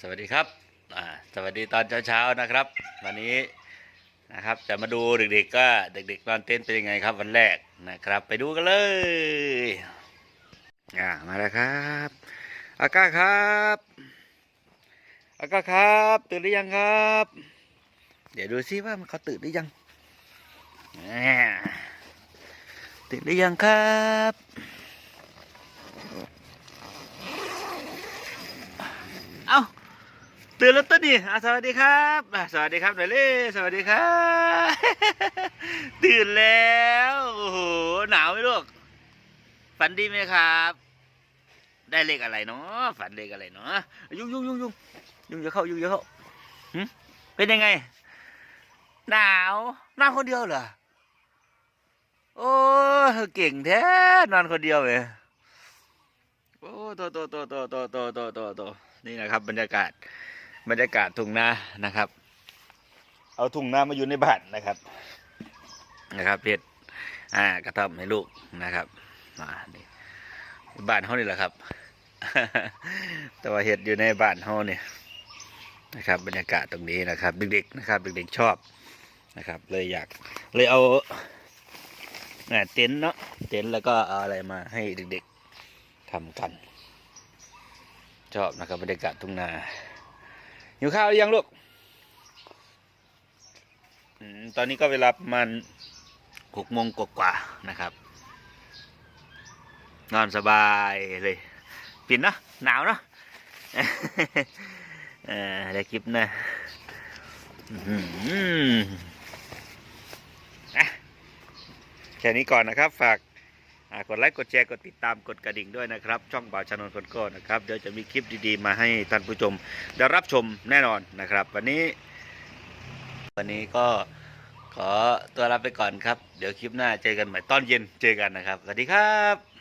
สวัสดีครับสวัสดีตอนเช้าๆนะครับ วันนี้นะครับจะมาดูเด็กๆก็เด็กๆนอนเต้นเป็นยังไงครับ วันแรกนะครับ ไปดูกันเลยอ่ามาแล้วครับอาก้าครับอาก้าครับ ตื่นหรือยังครับ เดี๋ยวดูซิว่ามันเขาตื่นหรือยังตื่นหรือยังครับ เอ้า ตื่นแล้วต้นนี่อะสวัสดีครับอะสวัสดีครับหน่อยเล่สวัสดีครับ ตื่นแล้ว โอ้โห หนาวไหมลูก ฝันดีไหมครับ ได้เลขอะไรเนาะ ฝันเลขอะไรเนาะ ยุ่งยุ่งยุ่งยุ่งยุ่งจะเข้ายุ่งจะเข้าเป็นยังไง หนาวหนาวคนเดียวเหรอ โอ้เก่งแท้ นอนคนเดียวเลยโอ้โตโตโตโตโตโตโตโตโตนี่นะครับบรรยากาศ บรรยากาศทุ่งนานะครับ เอาทุ่งนามาอยู่ในบ้านนะครับ นะครับเพชรอ่ากระทำให้ลูกนะครับมานี่บ้านเขานี่แหละครับ แต่ว่าเห็ดอยู่ในบ้านเขาเนี่ยนะครับ บรรยากาศตรงนี้นะครับ เด็กๆนะครับ เด็กๆชอบนะครับ เลยอยากเลยเอาอ่าเต็นท์เนาะเต็นท์แล้วก็เอาอะไรมาให้เด็กๆทำกัน ชอบนะครับบรรยากาศทุ่งนา หิวข้าวหรือยังลูกตอนนี้ก็เวลาประมาณหกโมงกว่าๆนะครับ นอนสบายเลยปิ่นเนอะหนาวเนอะเออได้คลิปนะอื้อหืออะแค่นี้ก่อนนะครับฝาก กดไลค์กดแชร์กดติดตามกดกระดิ่งด้วยนะครับ ช่องบ่าวชานนท์คนโก้นะครับเดี๋ยวจะมีคลิปดีๆ มาให้ท่านผู้ชมได้รับชมแน่นอนนะครับ วันนี้ วันนี้ก็ขอตัวลาไปก่อนครับ เดี๋ยวคลิปหน้าเจอกันใหม่ตอนเย็นเจอกันนะครับสวัสดีครับ